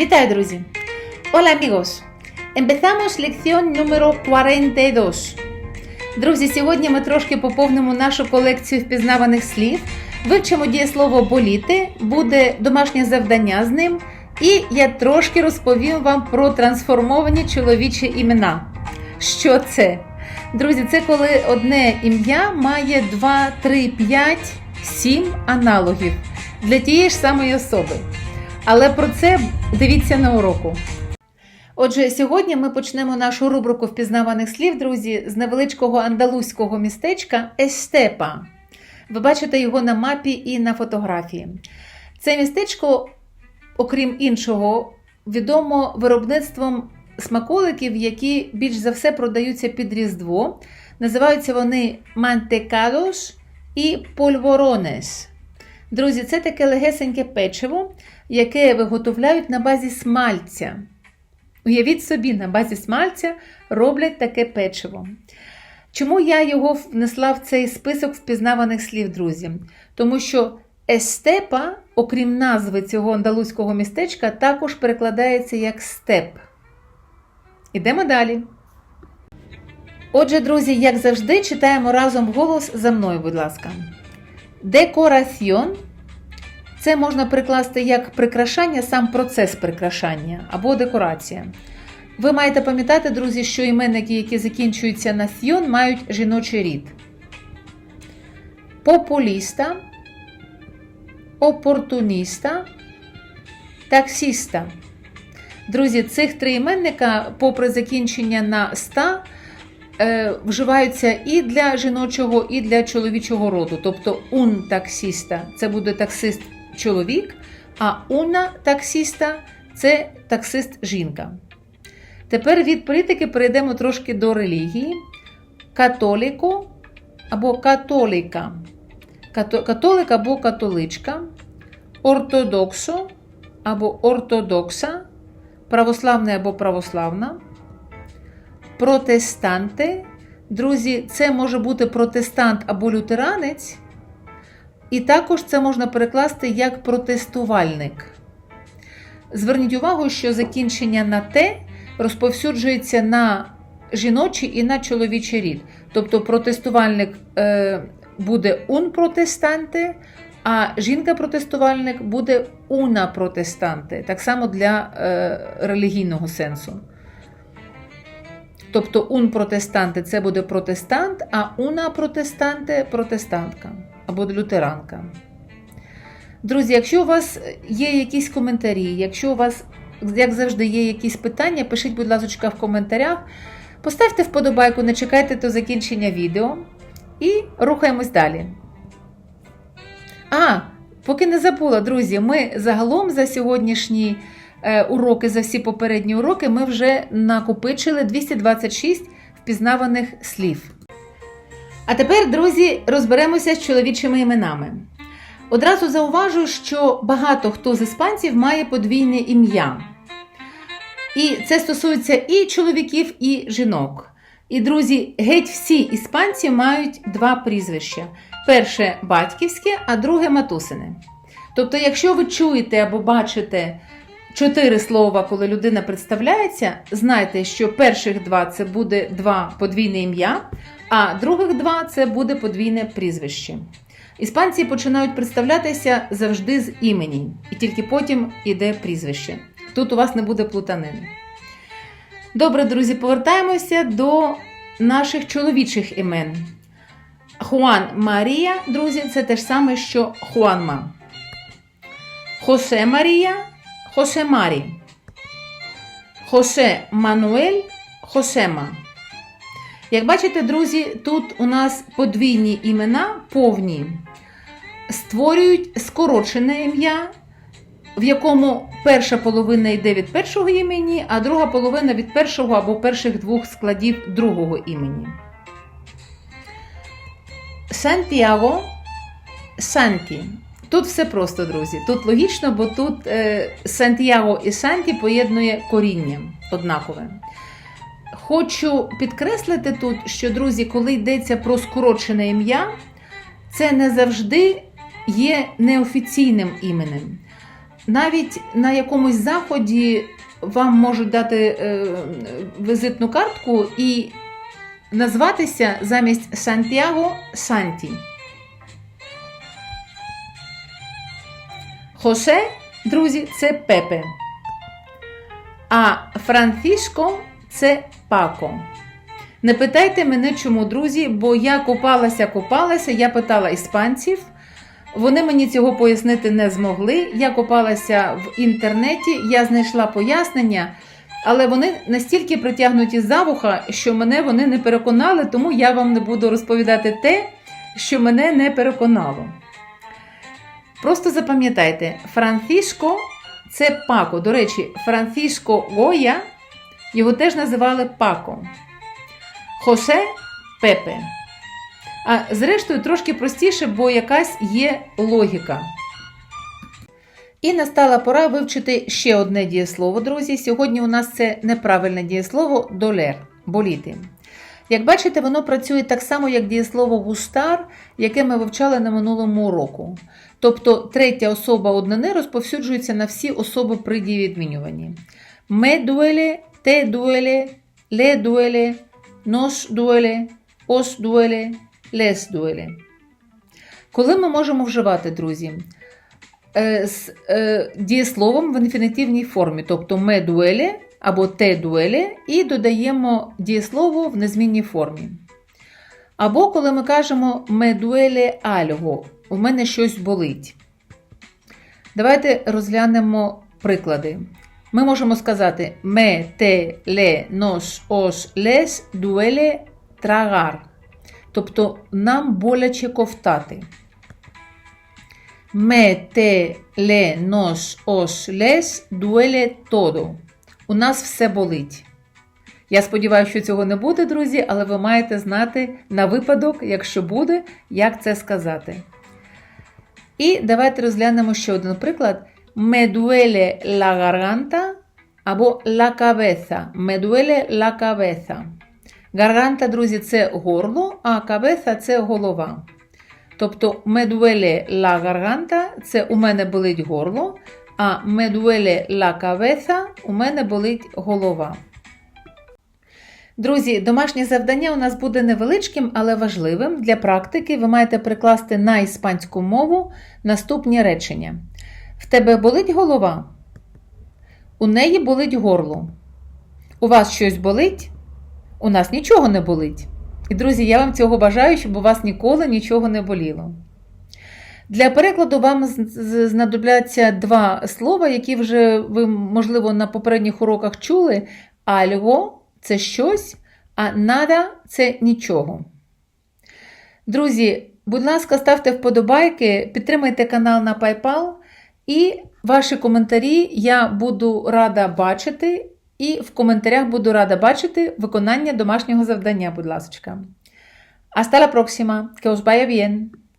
Вітаю, друзі! Hola, amigos! Empezamos lección número 42. Друзі, сьогодні ми трошки поповнимо нашу колекцію впізнаваних слів. Вивчимо дієслово боліти, буде домашнє завдання з ним. І я трошки розповім вам про трансформовані чоловічі імена. Що це? Друзі, це коли одне ім'я має 2, 3, 5, 7 аналогів для тієї ж самої особи. Але про це дивіться на уроку. Отже, сьогодні ми почнемо нашу рубрику впізнаваних слів, друзі, з невеличкого андалузького містечка Естепа. Ви бачите його на мапі і на фотографії. Це містечко, окрім іншого, відомо виробництвом смаколиків, які більш за все продаються під Різдво. Називаються вони мантекадош і польворонес. Друзі, це таке легесеньке печиво, яке виготовляють на базі смальця. Уявіть собі, на базі смальця роблять таке печиво. Чому я його внесла в цей список впізнаваних слів, друзі? Тому що естепа, окрім назви цього андалузького містечка, також перекладається як степ. Ідемо далі. Отже, друзі, як завжди, читаємо разом голос за мною, будь ласка. Декораціон це можна прикласти як прикрашання, сам процес прикрашання або декорація. Ви маєте пам'ятати, друзі, що іменники, які закінчуються на сьон, мають жіночий рід. Популіста, опортуніста, таксіста. Друзі, цих три іменника, попри закінчення на ста, е, вживаються і для жіночого, і для чоловічого роду. Тобто ун таксіста це буде таксист чоловік, а уна таксіста це таксист жінка. Тепер від політики перейдемо трошки до релігії. Католіку або католіка. Католик або католичка, ортодоксо або ортодокса, православний або православна, протестанти. Друзі, це може бути протестант або лютеранець. І також це можна перекласти як протестувальник. Зверніть увагу, що закінчення на те розповсюджується на жіночий і на чоловічий рід. Тобто протестувальник е, буде ун протестанти, а жінка-протестувальник буде уна протестанти, так само для е, релігійного сенсу. Тобто ун протестанти це буде протестант, а уна протестанти протестантка або лютеранка. Друзі, якщо у вас є якісь коментарі, якщо у вас, як завжди, є якісь питання, пишіть, будь ласка, в коментарях. Поставте вподобайку, не чекайте до закінчення відео. І рухаємось далі. А, поки не забула, друзі, ми загалом за сьогоднішні е, уроки, за всі попередні уроки, ми вже накопичили 226 впізнаваних слів. А тепер, друзі, розберемося з чоловічими іменами. Одразу зауважу, що багато хто з іспанців має подвійне ім'я. І це стосується і чоловіків, і жінок. І, друзі, геть всі іспанці мають два прізвища: перше батьківське, а друге матусине. Тобто, якщо ви чуєте або бачите чотири слова, коли людина представляється, знайте, що перших два це буде два подвійне ім'я, а других два це буде подвійне прізвище. Іспанці починають представлятися завжди з імені, і тільки потім іде прізвище. Тут у вас не буде плутанини. Добре, друзі, повертаємося до наших чоловічих імен. Хуан Марія, друзі, це те ж саме, що Хуанма. Хосе Марія, Хосе Марі. Хосе Мануель, Хосема. Як бачите, друзі, тут у нас подвійні імена повні, створюють скорочене ім'я, в якому перша половина йде від першого імені, а друга половина від першого або перших двох складів другого імені. Сантьяго Санті. Тут все просто, друзі. Тут логічно, бо тут е, Сантьяго і Санті поєднує коріння однакове. Хочу підкреслити тут, що, друзі, коли йдеться про скорочене ім'я, це не завжди є неофіційним іменем. навіть на якомусь заході вам можуть дати е, візитну картку і назватися замість Сантьяго Санті. Хосе, друзі, це Пепе. А Франциско це Пако. Не питайте мене, чому, друзі, бо я купалася, купалася, я питала іспанців. Вони мені цього пояснити не змогли. Я копалася в інтернеті, я знайшла пояснення, але вони настільки притягнуті за вуха, що мене вони не переконали, тому я вам не буду розповідати те, що мене не переконало. Просто запам'ятайте, Франциско це Пако. До речі, Франциско Гоя його теж називали Пако. Хосе Пепе. А зрештою, трошки простіше, бо якась є логіка. І настала пора вивчити ще одне дієслово, друзі. Сьогодні у нас це неправильне дієслово долер боліти. Як бачите, воно працює так само, як дієслово густар, яке ми вивчали на минулому уроку. Тобто третя особа однини розповсюджується на всі особи при дієвідмінюванні. Ме дуеле, те дуеле, ле дуеле, нос дуеле, ос дуеле, лес дуеле. Коли ми можемо вживати, друзі, е, з е, дієсловом в інфінітивній формі, тобто ме дуеле або те дуеле, і додаємо дієслово в незмінній формі. Або коли ми кажемо ме дуеле альго, у мене щось болить. Давайте розглянемо приклади. Ми можемо сказати ме те ле нос ос лес дуеле трагар. Тобто нам боляче ковтати. Ме те ле нос ос лес дуеле тодо. У нас все болить. Я сподіваюся, що цього не буде, друзі, але ви маєте знати на випадок, якщо буде, як це сказати. І давайте розглянемо ще один приклад. Me duele la garganta або la cabeza. Me duele la cabeza. Гарганта, друзі, це горло, а кабеса це голова. Тобто me duele la garganta – це у мене болить горло, а me duele la cabeza – у мене болить голова. Друзі, домашнє завдання у нас буде невеличким, але важливим. Для практики ви маєте прикласти на іспанську мову наступні речення. В тебе болить голова? У неї болить горло. У вас щось болить? У нас нічого не болить. І, друзі, я вам цього бажаю, щоб у вас ніколи нічого не боліло. Для перекладу вам знадобляться два слова, які вже ви, можливо, на попередніх уроках чули. Альго це щось, а нада це нічого. Друзі, будь ласка, ставте вподобайки, підтримайте канал на PayPal і ваші коментарі я буду рада бачити. І в коментарях буду рада бачити виконання домашнього завдання, будь ласка. Hasta la próxima, que os vaya bien!